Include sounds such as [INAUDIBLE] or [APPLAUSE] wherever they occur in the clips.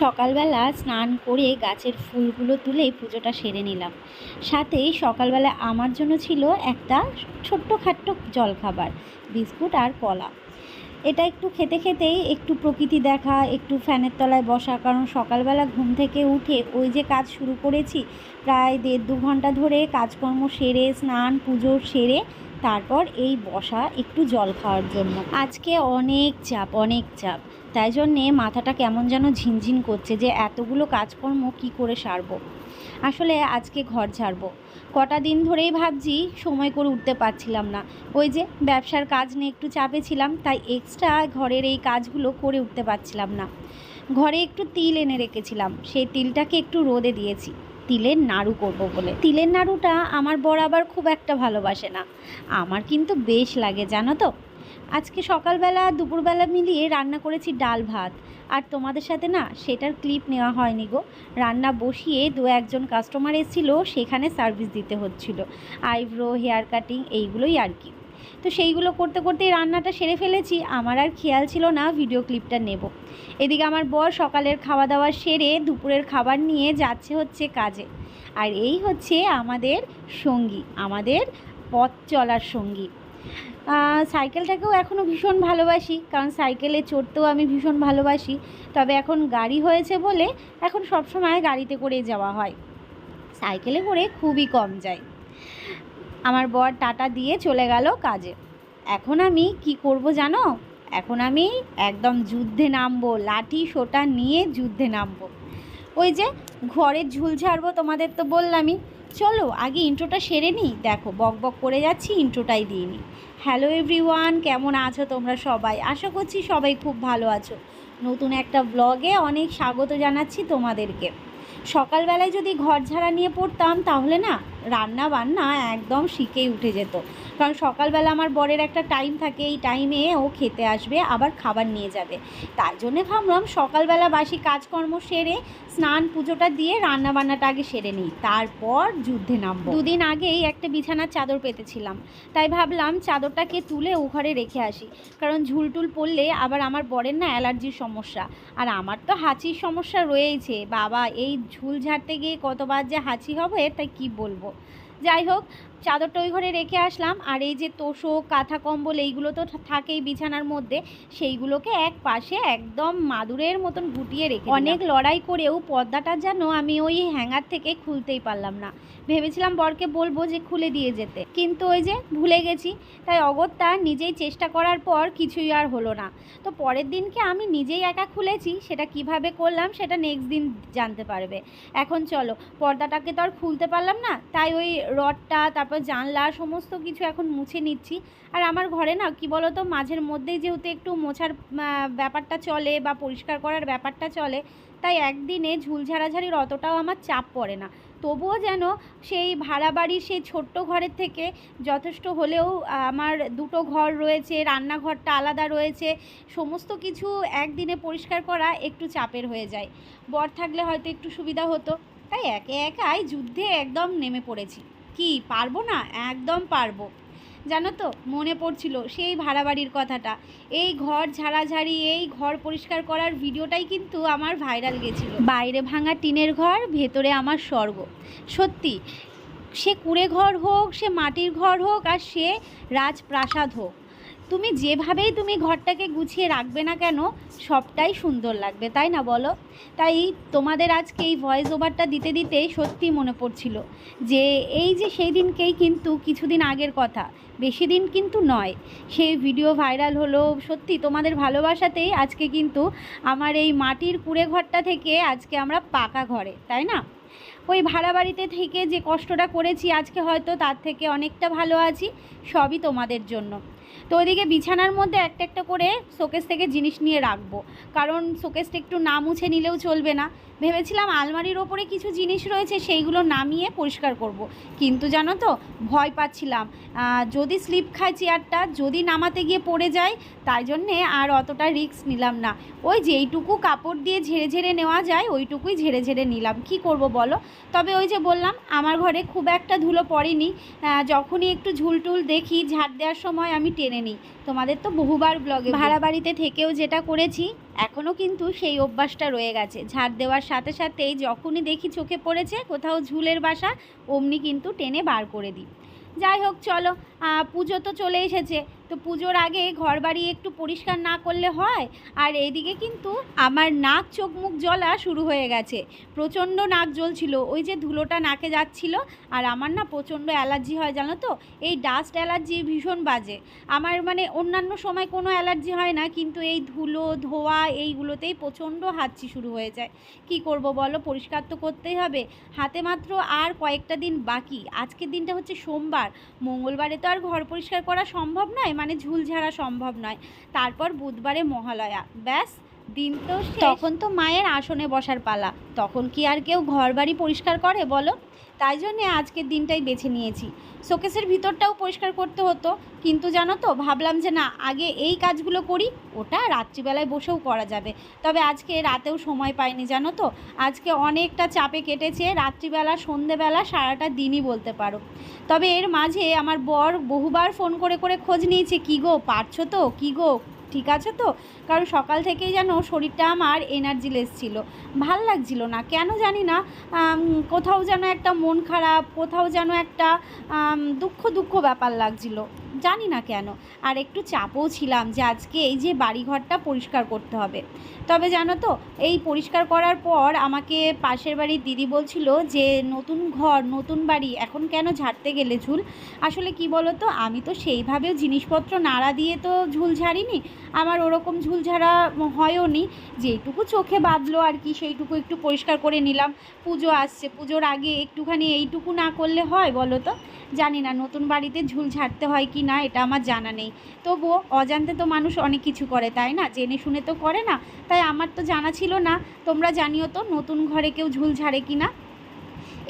সকালবেলা স্নান করে গাছের ফুলগুলো তুলে পুজোটা সেরে নিলাম। সাথে সকালবেলা আমার জন্য ছিল একটা ছোট্ট খাট্ট জলখাবার, বিস্কুট আর কলা। এটা একটু খেতে খেতেই একটু প্রকৃতি দেখা, একটু ফ্যানের তলায় বসা, কারণ সকালবেলা ঘুম থেকে উঠে ওই যে কাজ শুরু করেছি, প্রায় দেড় দু ঘণ্টা ধরে কাজকর্ম সেরে, স্নান, পুজো সেরে, তারপর এই বসা একটু জল খাওয়ার জন্য। আজকে অনেক চাপ অনেক চাপ। তাই জন্যে মাথাটা কেমন যেন ঝিনঝিন করছে যে এতগুলো কাজকর্ম কি করে সারবো। আসলে আজকে ঘর ঝাড়বো। কটা দিন ধরেই ভাবছি সময় করে উঠতে পারছিলাম না। ওই যে ব্যবসার কাজ নিয়ে একটু চাপে ছিলাম, তাই এক্সট্রা ঘরের এই কাজগুলো করে উঠতে পারছিলাম না। ঘরে একটু তিল এনে রেখেছিলাম, সেই তিলটাকে একটু রোদে দিয়েছি। তিলের নাড়ু করব বলে। তিলের নাড়ুটা আমার বর আবার খুব একটা ভালোবাসে না। আমার কিন্তু বেশ লাগে, জানো তো? আজকে সকালবেলা, দুপুরবেলা মিলিয়ে রান্না করেছি ডাল ভাত। আর তোমাদের সাথে না, সেটার ক্লিপ নেওয়া হয়নি গো। রান্না বসিয়ে দু একজন কাস্টমার এসেছিল, সেখানে সার্ভিস দিতে হচ্ছিল। আইব্রো হেয়ার কাটিং এইগুলোই আর কি। তো সেইগুলো করতে করতেই রান্নাটা সেরে ফেলেছি। আমার আর খেয়াল ছিল না ভিডিও ক্লিপটা নেব। এদিকে আমার বর সকালের খাওয়া দাওয়া সেরে দুপুরের খাবার নিয়ে যাচ্ছে হচ্ছে কাজে। আর এই হচ্ছে আমাদের সঙ্গী, আমাদের পথ চলার সঙ্গী। সাইকেলটাকেও এখনও ভীষণ ভালোবাসি, কারণ সাইকেলে চড়তেও আমি ভীষণ ভালোবাসি। তবে এখন গাড়ি হয়েছে বলে এখন সবসময় গাড়িতে করেই যাওয়া হয়। সাইকেলে করে খুবই কম যায় আমার বর টাটা দিয়ে চলে গেল কাজে। এখন আমি কি করব জানো? এখন আমি একদম যুদ্ধে নামবো, লাঠি, সোটা নিয়ে যুদ্ধে নামবো। ওই যে ঘরের ঝুল ঝাড়বো তোমাদের তো বললামই চলো, আগে ইন্ট্রোটা সেরে নিই? দেখো, বক বক করে যাচ্ছি ইন্ট্রোটাই দিয়ে নিই। হ্যালো এভরিওয়ান কেমন আছো তোমরা সবাই? আশা করছি সবাই খুব ভালো আছো। নতুন একটা ব্লগে অনেক স্বাগত জানাচ্ছি তোমাদেরকে। সকালবেলায় যদি ঘর ঝাড়া নিয়ে পড়তাম, তাহলে না রান্না বান্না একদম শিখেই উঠে যেত। কারণ সকালবেলা আমার বরের একটা টাইম থাকে, এই টাইমে ও খেতে আসবে, আবার খাবার নিয়ে যাবে। তাই জন্যে ভাবলাম সকালবেলা বাসি কাজকর্ম সেরে স্নান পুজোটা দিয়ে রান্না বান্নাটা আগে সেরে নিই। তারপর যুদ্ধে নামবো। দুদিন আগেই একটা বিছানার চাদর পেতেছিলাম। তাই ভাবলাম চাদরটাকে তুলে ও ঘরে রেখে আসি। কারণ ঝুলটুল পড়লে আবার আমার বরের না অ্যালার্জির সমস্যা। আর আমার তো হাঁচির সমস্যা রয়েইছে। বাবা, এই ঝুল ঝাড়তে গিয়ে কতবার যে হাঁচি হবে, তাই কি বলব? যাই হোক চাদরটা ওই ঘরে রেখে আসলাম। আর এই যে তোষক, কাঁথা কম্বল, এইগুলো তো থাকেই বিছানার মধ্যে। সেইগুলোকে এক পাশে একদম মাদুরের মতন গুটিয়ে রেখে অনেক লড়াই করেও পর্দাটা যেন আমি ওই হ্যাঙ্গার থেকে খুলতেই পারলাম না। ভেবেছিলাম বরকে বলব যে খুলে দিয়ে যেতে। কিন্তু ওই যে ভুলে গেছি। তাই অগত্যা নিজেই চেষ্টা করার পর কিছুই আর হলো না। তো পরের দিনকে আমি নিজেই একা খুলেছি। সেটা কীভাবে করলাম সেটা নেক্সট দিন জানতে পারবে। এখন চলো, পর্দাটাকে তো আর খুলতে পারলাম না। তাই ওই রডটা তারপর জানলা সমস্ত কিছু এখন মুছে নিচ্ছি। আর আমার ঘরে না, কি বলো তো মাঝের মধ্যেই যেহেতু একটু মোছার ব্যাপারটা চলে বা পরিষ্কার করার ব্যাপারটা চলে, তাই একদিনে ঝুলঝাড়াঝাড়ির অতটাও আমার চাপ পড়ে না। তবুও যেন সেই ভাড়া বাড়ির সেই ছোট্ট ঘরের থেকে যথেষ্ট হলেও আমার দুটো ঘর রয়েছে, রান্নাঘরটা আলাদা রয়েছে, সমস্ত কিছু একদিনে পরিষ্কার করা একটু চাপের হয়ে যায়। বর থাকলে হয়তো একটু সুবিধা হতো। তাই একে একাই যুদ্ধে একদম নেমে পড়েছি। কি, পারব না? একদম পারব। জানো তো, মনে পড়ছিল সেই ভাড়া বাড়ির কথাটা। এই ঘর ঝাড়াঝাড়ি, এই ঘর পরিষ্কার করার ভিডিওটাই কিন্তু আমার ভাইরাল গেছিল। বাইরে ভাঙা টিনের ঘর, ভেতরে আমার স্বর্গ। সত্যি, সে কুড়ে ঘর হোক, সে মাটির ঘর হোক, আর সে রাজপ্রাসাদ হোক। তুমি যেভাবেই তুমি ঘরটাকে গুছিয়ে রাখবে না কেন, সবটাই সুন্দর লাগবে, তাই না বলো? তাই তোমাদের আজকে এই ভয়েস ওভারটা দিতে দিতে সত্যি মনে পড়ছিল যে এই যে সেই দিনকেই কিন্তু কিছুদিন আগের কথা, বেশি দিন কিন্তু নয়। সেই ভিডিও ভাইরাল হলো, সত্যি তোমাদের ভালোবাসাতেই আজকে কিন্তু আমার এই মাটির কুড়ে ঘরটা থেকে আজকে আমরা পাকা ঘরে, তাই না? ওই ভাড়া বাড়িতে থেকে যে কষ্টটা করেছি, আজকে হয়তো তার থেকে অনেকটা ভালো আছি, সবই তোমাদের জন্য। তো ওইদিকে বিছানার মধ্যে একটা একটা করে শোকেস থেকে জিনিস নিয়ে রাখব। কারণ শোকেসটা একটু না মুছে নিলেও চলবে না। ভেবেছিলাম আলমারির ওপরে কিছু জিনিস রয়েছে সেইগুলো নামিয়ে পরিষ্কার করব। কিন্তু জানো তো ভয় পাচ্ছিলাম। যদি স্লিপ খায় চেয়ারটা যদি নামাতে গিয়ে পড়ে যায় তাই জন্যে আর অতটা রিস্ক নিলাম না। ওই যেইটুকু কাপড় দিয়ে ঝেড়ে ঝেড়ে নেওয়া যায় ওইটুকুই ঝেড়ে ঝেড়ে নিলাম। কি করব বলো? তবে ওই যে বললাম আমার ঘরে খুব একটা ধুলো পড়েনি। যখনই একটু ঝুলটুল দেখি ঝাড় দেওয়ার সময় আমি টেনে নিই। তোমাদের তো বহুবার ব্লগে ভাড়া বাড়িতে থেকেও যেটা করেছি এখনও কিন্তু সেই অভ্যাসটা রয়ে গেছে। ঝাড় দেওয়ার সাথে সাথেই যখনই দেখি চোখে পড়েছে, কোথাও ঝুলের বাসা, অমনি কিন্তু টেনে বার করে দিই। যাই হোক, চলো পুজো তো চলে এসেছে। তো পুজোর আগে ঘর বাড়ি একটু পরিষ্কার না করলে হয়? আর এইদিকে কিন্তু আমার নাক, চোখ, মুখ জ্বলা শুরু হয়ে গেছে। প্রচণ্ড নাক জ্বলছিল। ওই যে ধুলোটা নাকে যাচ্ছিল। আর আমার না প্রচণ্ড অ্যালার্জি হয়, জানো তো? এই ডাস্ট অ্যালার্জি ভীষণ বাজে। আমার মানে অন্যান্য সময় কোনো অ্যালার্জি হয় না, কিন্তু এই ধুলো, ধোয়া এইগুলোতেই প্রচণ্ড হাঁচি শুরু হয়ে যায়। কি করব বলো? পরিষ্কার তো করতেই হবে। হাতে মাত্র আর কয়েকটা দিন বাকি। আজকের দিনটা হচ্ছে সোমবার। মঙ্গলবারে তো আর ঘর পরিষ্কার করা সম্ভব নয়? মানে ঝুলঝাড়া সম্ভব নয়। তারপর বুধবারে মহালয়া। ব্যাস, দিন তো তখন তো মায়ের আসনে বসার পালা। তখন কি আর কেউ ঘর বাড়ি পরিষ্কার করে, বলো? তাই জন্যে আজকের দিনটাই বেছে নিয়েছি। শোকেসের ভিতরটাও পরিষ্কার করতে হতো, কিন্তু জানো তো, ভাবলাম যে না, আগে এই কাজগুলো করি, ওটা রাত্রিবেলায় বসেও করা যাবে। তবে আজকে রাতেও সময় পাইনি, জানো তো, আজকে অনেকটা চাপে কেটেছে, রাত্রিবেলা, সন্ধেবেলা, সারাটা দিনই বলতে পারো। তবে এর মাঝে আমার বর বহুবার ফোন করে করে খোঁজ নিয়েছে, কী গো, পারছ তো? কী গো? ঠিক আছে তো? কারণ সকাল থেকেই যেন শরীরটা আমার এনার্জি লেস ছিল। ভালো লাগছিল না। কেন জানি না কোথাও যেন একটা মন খারাপ, কোথাও যেন একটা দুঃখ দুঃখ ব্যাপার লাগছিল। জানি না কেন। আর একটু চাপও ছিলাম যে আজকে এই যে বাড়িঘরটা পরিষ্কার করতে হবে। তবে জানো তো, এই পরিষ্কার করার পর আমাকে পাশের বাড়ির দিদি বলছিল যে, নতুন ঘর, নতুন বাড়ি, এখন কেন ঝাড়তে গেলে ঝুল? আসলে কি বলো তো আমি তো সেইভাবেও জিনিসপত্র নাড়া দিয়ে তো ঝুল ঝাড়িনি। আমার ওরকম ঝুল ঝাড়া হয়ও নি। যেইটুকু চোখে বাঁধলো আর কি, সেইটুকু একটু পরিষ্কার করে নিলাম। পুজো আসছে, পুজোর আগে একটুখানি এইটুকু না করলে হয় বলো তো জানি না, নতুন বাড়িতে ঝুল ঝাড়তে হয় কি না এটা আমার জানা নেই। তবুও অজান্তে তো মানুষ অনেক কিছু করে তাই না? জেনে শুনে তো করে না। তাই আমার তো জানা ছিল না। তোমরা জানিও তো নতুন ঘরে কেউ ঝুল ঝাড়ে কি না?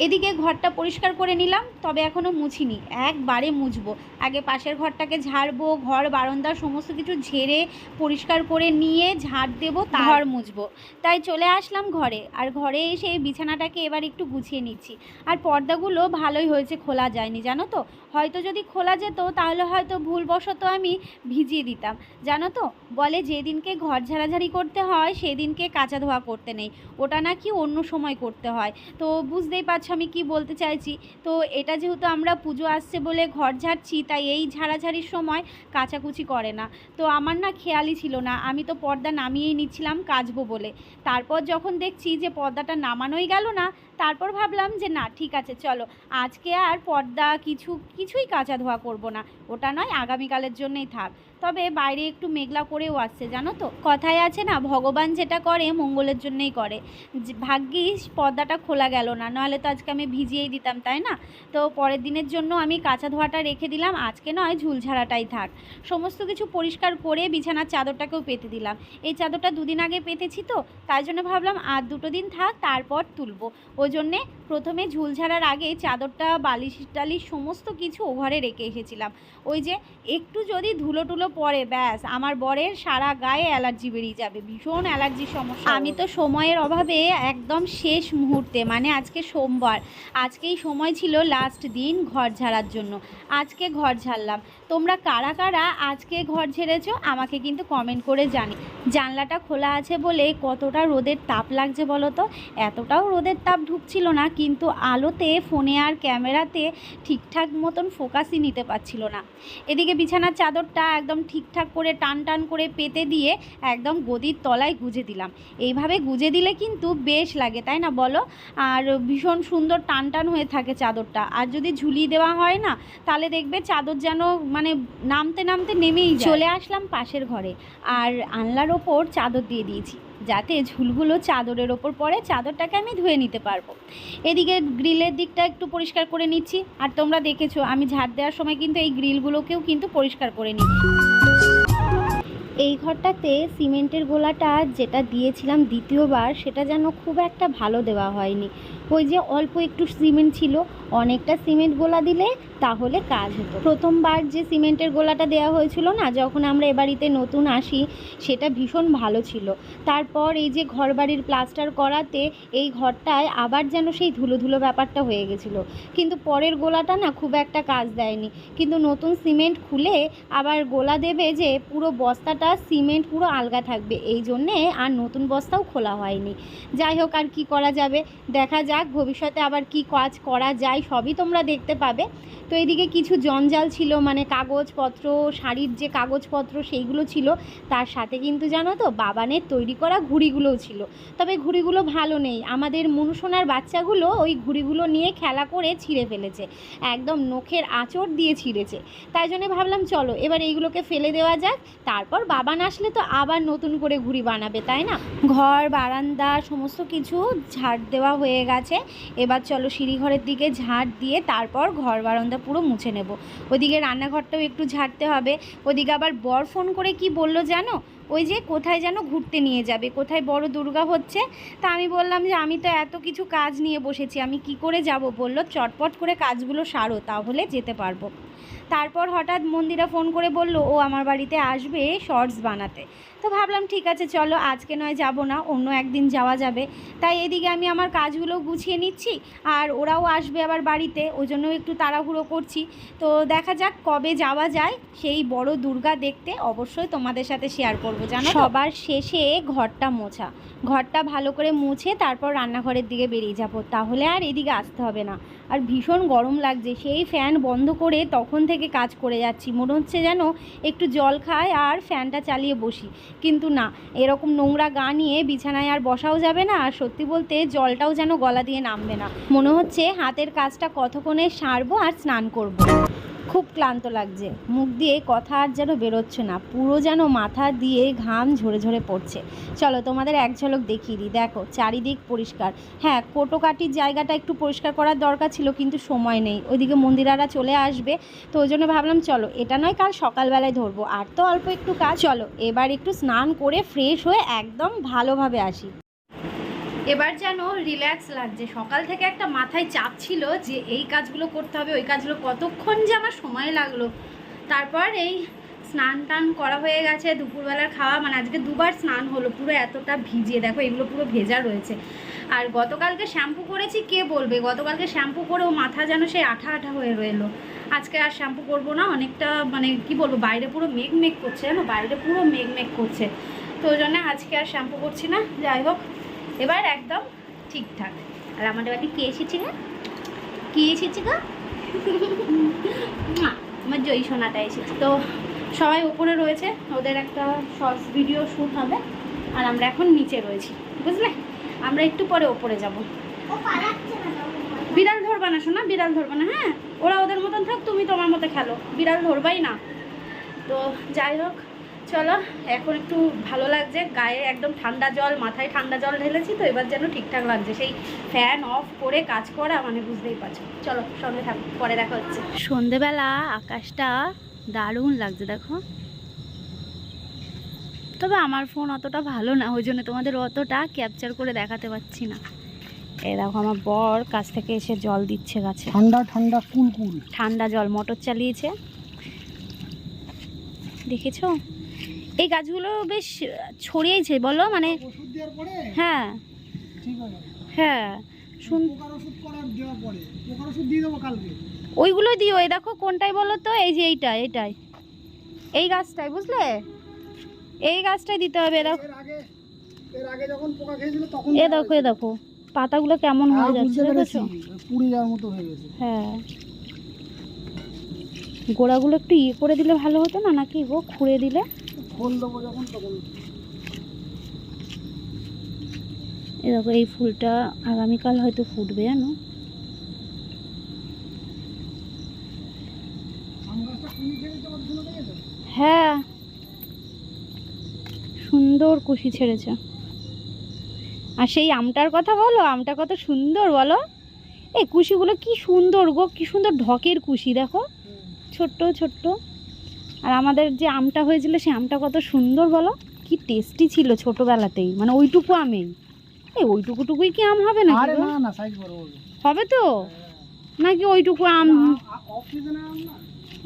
এদিকে ঘরটা পরিষ্কার করে নিলাম তবে এখনও মুছিনি। একবারে মুছবো। আগে পাশের ঘরটাকে ঝাড়বো ঘর বারান্দা সমস্ত কিছু ঝেড়ে পরিষ্কার করে নিয়ে ঝাড় দেবো ঘর মুছবো। তাই চলে আসলাম ঘরে। আর ঘরে এসে বিছানাটাকে এবার একটু গুছিয়ে নিচ্ছি। আর পর্দাগুলো ভালোই হয়েছে খোলা যায়নি জানো তো? হয়তো যদি খোলা যেত, তাহলে হয়তো ভুলবশত আমি ভিজিয়ে দিতাম। জানো তো? বলে যেদিনকে ঘর ঝাড়াঝাড়ি করতে হয়, সেদিনকে কাঁচা ধোয়া করতে নেই। ওটা নাকি অন্য সময় করতে হয়। তো বুঝতেই পারছ আমি কি বলতে চাইছি? তো এটা যেহেতু আমরা পুজো আসছে বলে ঘর ঝাড়ছি, তাই এই ঝাড়াঝাড়ির সময় কাচাকুচি করে না। তো আমার না খেয়ালই ছিল না। আমি তো পর্দা নামিয়েই নিচ্ছিলাম, কাচবো বলে। তারপর যখন দেখছি যে পর্দাটা নামানোই গেল না তারপর ভাবলাম যে না, ঠিক আছে, চলো। আজকে আর পর্দা কিছু, কিছুই কাঁচা ধোয়া করব না। ওটা নয়, আগামীকালের জন্যই থাক। তবে বাইরে একটু মেঘলা করেও আসছে, জানো তো? কথায় আছে না, ভগবান যেটা করে, মঙ্গলের জন্যই করে। ভাগ্যিস পর্দাটা খোলা গেল না, নাহলে তো আজকে আমি ভিজিয়েই দিতাম, তাই না? তো পরের দিনের জন্য আমি কাঁচা ধোয়াটা রেখে দিলাম, আজকে নয় ঝুলঝাড়াটাই থাক। সমস্ত কিছু পরিষ্কার করে বিছানার চাদরটাকেও পেতে দিলাম। এই চাদরটা দুদিন আগে পেতেছি তো, তাই জন্য ভাবলাম আর দুটো দিন থাক, তারপর তুলবো। ওই জন্যে প্রথমে ঝুল ঝাড়ার আগে চাদরটা বালিশ টালিশ সমস্ত কিছু ওভারে রেখে এসেছিলাম। ওই যে একটু যদি ধুলো টুলো পড়ে, ব্যাস, আমার বরের সারা গায়ে অ্যালার্জি বেরিয়ে যাবে, ভীষণ অ্যালার্জির সমস্যা। আমি তো সময়ের অভাবে একদম শেষ মুহূর্তে মানে আজকে সোমবার, আজকেই সময় ছিল লাস্ট দিন ঘর ঝাড়ার জন্য, আজকে ঘর ঝাড়লাম। তোমরা কারা কারা আজকে ঘর ঝেড়েছো, আমাকে কিন্তু কমেন্ট করে জানি। জানলাটা খোলা আছে বলে কতটা রোদের তাপ লাগছে বলো তো? এতটাও রোদের তাপ ঢুকছিল না, কিন্তু আলোতে, ফোনে আর ক্যামেরাতে ঠিকঠাক মতন ফোকাসই নিতে পারছিল না। এদিকে বিছানার চাদরটা একদম ঠিকঠাক করে টান টান করে পেতে দিয়ে একদম গদির তলায় গুজে দিলাম। এইভাবে গুজে দিলে কিন্তু বেশ লাগে, তাই না বলো? আর ভীষণ সুন্দর টান টান হয়ে থাকে চাদরটা। আর যদি ঝুলিয়ে দেওয়া হয় না, তাহলে দেখবে চাদর যেন মানে নামতে নামতে নেমেই চলে আসলাম পাশের ঘরে। আর আনলার ওপর চাদর দিয়ে দিয়েছি। যাতে ঝুলগুলো চাদরের ওপর পড়ে, চাদরটাকে আমি ধুয়ে নিতে পারব। এদিকে গ্রিলের দিকটা একটু পরিষ্কার করে নিচ্ছি। আর তোমরা দেখেছ, আমি ঝাড় দেওয়ার সময় কিন্তু এই গ্রিলগুলোকেও কিন্তু পরিষ্কার করে নিচ্ছি। এই ঘরটাতে সিমেন্টের গোলাটা যেটা দিয়েছিলাম দ্বিতীয়বার, সেটা যেন খুব একটা ভালো দেওয়া হয়নি। ওই যে অল্প একটু সিমেন্ট ছিল, অনেকটা সিমেন্ট গোলা দিলে তাহলে কাজ হতো। প্রথমবার যে সিমেন্টের গোলাটা দেওয়া হয়েছিল না, যখন আমরা এ বাড়িতে নতুন আসি, সেটা ভীষণ ভালো ছিল। তারপর এই যে ঘর বাড়ির প্লাস্টার করাতে, এই ঘরটায় আবার যেন সেই ধুলো ধুলো ব্যাপারটা হয়ে গেছিল। কিন্তু পরের গোলাটা না খুব একটা কাজ দেয়নি। কিন্তু নতুন সিমেন্ট খুলে আবার গোলা দেবে যে পুরো বস্তাটা সিমেন্ট পুরো আলগা থাকবে। এই জন্যে আর নতুন বস্তাও খোলা হয়নি। যাই হোক, আর কি করা যাবে? দেখা যাক ভবিষ্যতে আবার কি কাজ করা যায়, সবই তোমরা দেখতে পাবে। তো এদিকে কিছু জঞ্জাল ছিল মানে কাগজপত্র, শাড়ির যে কাগজপত্র সেইগুলো ছিল, তার সাথে কিন্তু জানো তো, বাবানের তৈরি করা ঘুড়িগুলোও ছিল। তবে ঘুড়িগুলো ভালো নেই। আমাদের মনুসোনার বাচ্চাগুলো ওই ঘুড়িগুলো নিয়ে খেলা করে ছিঁড়ে ফেলেছে। একদম নখের আঁচড় দিয়ে ছিঁড়েছে। তাই জন্য ভাবলাম, চলো এবার এইগুলোকে ফেলে দেওয়া যাক। তারপর বাবান আসলে তো আবার নতুন করে ঘুড়ি বানাবে, তাই না? ঘর, বারান্দা, সমস্ত কিছু ঝাড় দেওয়া হয়ে গেছে। এবার চলো সিঁড়িঘরের দিকে ঝাঁট দিয়ে তারপর ঘর বারান্দা পুরো মুছে নেব। ওদিকে রান্নাঘরটাও একটু ঝাড়তে হবে। ওদিকে আবার বর ফোন করে কি বলল জানো? ওই যে কোথায় যেন ঘুরতে নিয়ে যাবে, কোথায় বড় দুর্গা হচ্ছে। তা আমি বললাম যে, আমি তো এত কিছু কাজ নিয়ে বসেছি, আমি কি করে যাব? বলল, চটপট করে কাজগুলো সারো, তাহলে যেতে পারব। তারপর হঠাৎ মন্দিরা ফোন করে বলল, ও আমার বাড়িতে আসবে শর্টস বানাতে। তো ভাবলাম, ঠিক আছে, চলো, আজকে নয় যাব না, অন্য একদিন যাওয়া যাবে। তাই এদিকে আমি আমার কাজগুলো গুছিয়ে নিচ্ছি, আর ওরাও আসবে আবার বাড়িতে, ওই জন্য একটু তাড়াহুড়ো করছি। তো দেখা যাক কবে যাওয়া যায়, সেই বড় দুর্গা দেখতে অবশ্যই তোমাদের সাথে শেয়ার করব। জানো সবার শেষে ঘরটা মোছা। ঘরটা ভালো করে মুছে তারপর রান্নাঘরের দিকে বেরিয়ে যাব। তাহলে আর এদিকে আসতে হবে না। আর ভীষণ গরম লাগছে, সেই ফ্যান বন্ধ করে তখন থেকে কাজ করে যাচ্ছি। মনে হচ্ছে যেন একটু জল খাই আর ফ্যানটা চালিয়ে বসি। কিন্তু না, এরকম নোংরা গা নিয়ে বিছানায় আর বসাও যাবে না। আর সত্যি বলতে জলটাও যেন গলা দিয়ে নামবে না। মনে হচ্ছে হাতের কাজটা কতক্ষণে সারবো আর স্নান করব। খুব ক্লান্ত লাগছে। মুখ দিয়ে কথা আর যেন বেরোচ্ছে না। পুরো যেন মাথা দিয়ে ঘাম ঝরে ঝরে পড়ছে। চলো তোমাদের এক ঝলক দেখিয়ে দিই। দেখো, চারিদিক পরিষ্কার। হ্যাঁ কোটোকাটির জায়গাটা একটু পরিষ্কার করার দরকার ছিল, কিন্তু সময় নেই। ওইদিকে মন্দিরারা চলে আসবে। তো ওই জন্য ভাবলাম, চলো, এটা নয় কাল সকালবেলায় ধরবো। আর তো অল্প একটু কাজ। চলো, এবার একটু স্নান করে ফ্রেশ হয়ে একদম ভালোভাবে আসি। এবার যেন রিল্যাক্স লাগছে। সকাল থেকে একটা মাথায় চাপ ছিল যে এই কাজগুলো করতে হবে, ওই কাজগুলো কতক্ষণ যে আমার সময় লাগল। তারপর এই স্নান টান করা হয়ে গেছে, দুপুরবেলার খাওয়া মানে আজকে দুবার স্নান হলো, পুরো এতটা ভিজিয়ে। দেখো, এগুলো পুরো ভেজা রয়েছে। আর গতকালকে শ্যাম্পু করেছি, কে বলবে? গতকালকে শ্যাম্পু করেও মাথা যেন সেই আঠা আঠা হয়ে রইল। আজকে আর শ্যাম্পু করব না, অনেকটা মানে কি বলব, বাইরে পুরো মেঘ মেঘ করছে, জানো? বাইরে পুরো মেঘ মেঘ করছে। তো ওই জন্য আজকে আর শ্যাম্পু করছি না। যাই হোক এবার একদম ঠিকঠাক। আর আমাদের বাড়ি কে এসেছে গা? কে এসেছে গা? [LAUGHS] আমার জয়ী সোনাটা এসেছে। তো সবাই ওপরে রয়েছে ওদের একটা শর্টস ভিডিও শ্যুট হবে। আর আমরা এখন নিচে রয়েছি বুঝলে? আমরা একটু পরে ওপরে যাব। বিড়াল ধরবা না শোনা বিড়াল ধরবা না হ্যাঁ? ওরা ওদের মতন থাক তুমি তোমার মতো খেলো। বিড়াল ধরবাই না। তো যাই হোক চলো এখন একটু ভালো লাগছে। গায়ে একদম ঠান্ডা জল মাথায় ঠান্ডা জল ঢেলেছি তো এবার যেন ঠিকঠাক লাগছে। সেই ফ্যান অফ করে কাজ করা মানে বুঝতেই পারছ। চলো সঙ্গে থাক পরে দেখা হচ্ছে। সন্ধেবেলা আকাশটা দারুণ লাগছে দেখো। তবে আমার ফোন অতটা ভালো না ওই জন্য তোমাদের অতটা ক্যাপচার করে দেখাতে পারছি না। এ দেখো আমার বর কাছ থেকে এসে জল দিচ্ছে গাছে। ঠান্ডা ঠান্ডা কুল কুল। ঠান্ডা জল মোটর চালিয়েছে। দেখেছ? এই গাছগুলো বেশ ছড়িয়েছে বলো? মানে হ্যাঁ। হ্যাঁ। ওইগুলো দিও। এই দেখো কোনটাই বলো তো? এই যে এইটা এটাই এই গাছটাই বুঝলে? এই গাছটাই দিতে হবে এ দেখো এ দেখো এ দেখো। পাতাগুলো কেমন হয়ে যাচ্ছে দেখেছ? পুড়ে যাওয়ার মতো হয়ে গেছে। হ্যাঁ। গোড়াগুলো একটু ইয়ে করে দিলে ভালো হতো না? নাকি গো খুঁড়ে দিলে? ফোন দেবো যখন তখন। এ দেখো এই ফুলটা আগামীকাল হয়তো ফুটবে জানো? হ্যাঁ। সুন্দর কুশি ছেড়েছে। আর সেই আমটার কথা বলো আমটা কত সুন্দর বলো? এই কুশিগুলো কি সুন্দর গো কি সুন্দর ঢকের কুশি দেখো। ছোট্ট ছোট্ট। আর আমাদের যে আমটা হয়েছিল সেই আমটা কত সুন্দর বলো? কি টেস্টি ছিল ছোটবেলাতেই। মানে ওইটুকু আমেই। এই ওইটুকুটুকুই কি আম হবে না হবে। তো? নাকি ওইটুকু আম?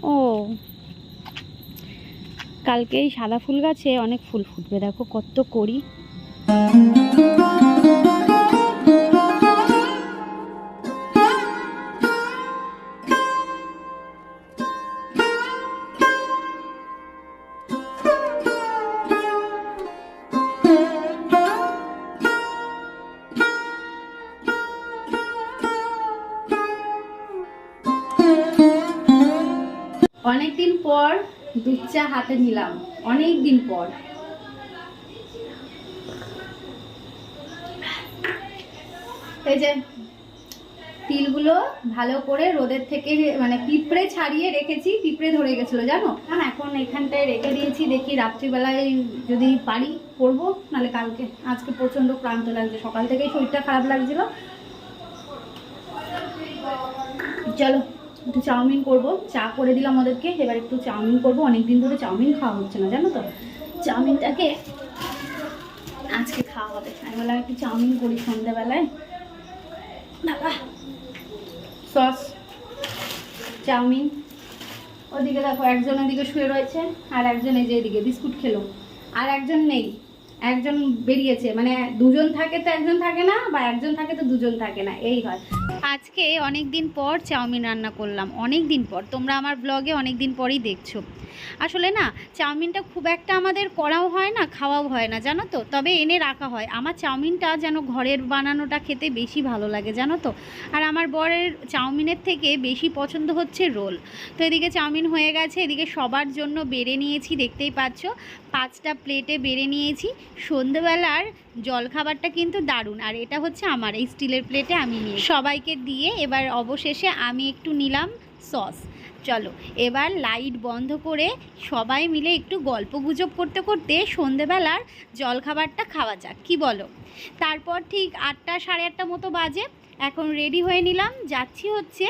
ও। কালকে এই সাদা ফুল গাছে অনেক ফুল ফুটবে দেখো কত করি। পর দুধ চা হাতে নিলাম অনেক দিন পর। এই যে তিলগুলো ভালো করে রোদের থেকে মানে পিঁপড়ে ছাড়িয়ে রেখেছি, পিঁপড়ে ধরে গেছিল, জানো? কারণ এখন এখানটায় রেখে দিয়েছি, দেখি রাত্রিবেলায় যদি পারি করব, নাহলে কালকে। আজকে প্রচণ্ড ক্লান্ত লাগছে, সকাল থেকেই শরীরটা খারাপ লাগছিল। চলো। একটু চাউমিন করব। চা করে দিলাম ওদেরকে। এবার একটু চাউমিন করব। অনেক দিন ধরে চাউমিন খাওয়া হচ্ছে না, জানো তো? চাউমিনটাকে আজকে খাওয়া হবে। আমি বললাম একটু চাউমিন করি সন্ধ্যাবেলায়। বাবা সস, চাউমিন। ওদিকে দেখো, একজন ওদিকে শুয়ে রয়েছে, আর একজন এই যে এদিকে বিস্কুট খেলো। আর একজন নেই। একজন বেরিয়েছে। মানে দুজন থাকে তো একজন থাকে না, বা একজন থাকে তো দুজন থাকে না। এই হয়। আজকে অনেক দিন পর চাউমিন রান্না করলাম অনেক দিন পর। তোমরা আমার ব্লগে অনেক দিন পরেই দেখছ। আসলে না, চাউমিনটা খুব একটা আমাদের করাও হয় না, খাওয়াও হয় না, জানো তো? তবে এনে রাখা হয়। আমার চাউমিনটা যেন ঘরের বানানোটা খেতে বেশি ভালো লাগে, জানো তো? আর আমার বরের চাউমিনের থেকে বেশি পছন্দ হচ্ছে রোল। তো এদিকে চাউমিন হয়ে গেছে, এদিকে সবার জন্য বেড়ে নিয়েছি, দেখতেই পাচ্ছ। পাঁচটা প্লেটে বেড়ে নিয়েছি। সন্ধেবেলার জলখাবারটা কিন্তু দারুণ। আর এটা হচ্ছে আমার, এই স্টিলের প্লেটে আমি নিয়ে সবাইকে দিয়ে এবার অবশেষে আমি একটু নিলাম সস। চলো, এবার লাইট বন্ধ করে সবাই মিলে একটু গল্প গুজব করতে করতে সন্ধেবেলার জলখাবারটা খাওয়া যাক, কি বলো? তারপর ঠিক আটটা সাড়ে আটটা মতো বাজে। এখন রেডি হয়ে নিলাম। যাচ্ছি হচ্ছে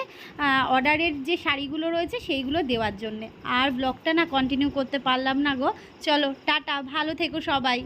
অর্ডারের যে শাড়িগুলো রয়েছে সেইগুলো দেওয়ার জন্যে। আর ব্লগটা না কন্টিনিউ করতে পারলাম না গো। চলো, টাটা, ভালো থেকো সবাই।